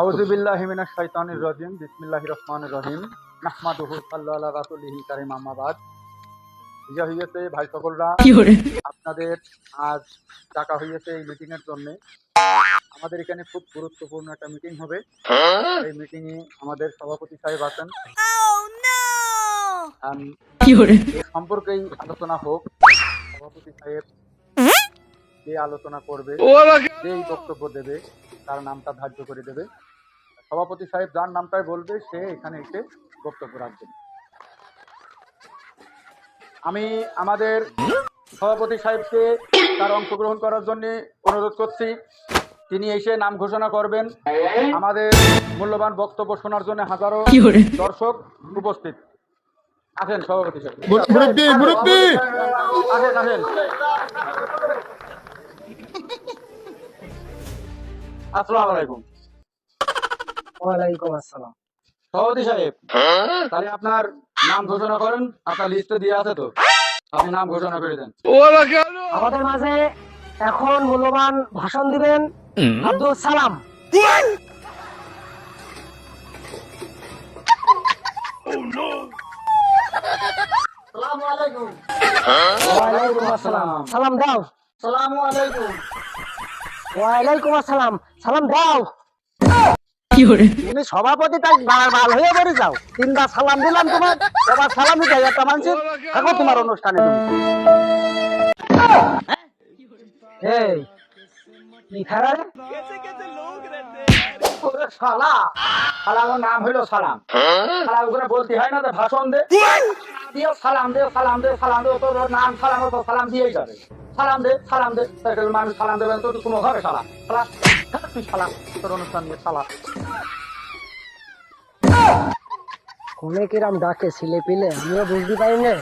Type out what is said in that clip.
আউযুবিল্লাহি মিনাশ শাইতানির রাজিম বিসমিল্লাহির রহমানির রহিম। নাহমাদুহু সাল্লাল্লাহু আলা রাসূলিহি কারীম আম্মা বাদ। ইয়া হইয়াছে ভাই সকলরা। আপনাদের আজ ডাকা হইয়াছে এই মিটিং এর জন্য। আমাদের এখানে খুব গুরুত্বপূর্ণ একটা মিটিং হবে। এই মিটিং এ আমাদের সভাপতি সাহেব আছেন। আম, সম্পর্কেই আলোচনা হোক। সভাপতি সাহেব যে আলোচনা করবে যে বক্তব্য দেবে। তার নামটা ধার্য করে দেবে। সভাপতি সাহেব যার নামটাই বলবে সে এখানে এসে বক্তব্য রাখবে। আমি আমাদের সভাপতি সাহেবকে তার অংশগ্রহণ করার জন্য অনুরোধ করছি। তিনি এসে নাম ঘোষণা করবেন। আমাদের মূল্যবান বক্তব্য শোনার জন্য হাজারো দর্শক উপস্থিত। আসেন সভাপতি সাহেব! আসেন আসেন। আসসালামু আলাইকুম। ওয়ালাইকুম আসসালাম। সভাপতি সাহেব তাহলে আপনার নাম ঘোষণা করেন আপনার লিস্টে দিয়ে আছে তো। আপনি নাম ঘোষণা করে দেন। আমাদের মাঝে এখন মূল্যবান ভাষণ দিবেন আব্দুল সালাম। ওয়ালাইকুম আসসালাম। সালাম দাও। সালামু আলাইকুম। ওয়ালাইকুম আসসালাম। সালাম দাও। তুমি সভাপতি তাই বার হয়ে বেড়ে যাও। তিনবার সালাম দিলাম তোমার এবার সালাম দিতে একটা মানুষের। থাকো তোমার অনুষ্ঠানে তুমি। শালা। আমার নাম হইল সালাম। সালাম করে বলতে হয় না ভাষণ দে। দিও সালাম দে সালাম দে সালাম দে তোর নাম সালাম তো সালাম দিয়েই যাবে। সালাম মানুষ সালাম দেবে কোনো ঘরে সালা সালা তুই সালা তোর অনুষ্ঠান নিয়ে সালা কোনে ডাকে, ছেলে পিলে, আমিও বুঝতে পারি না।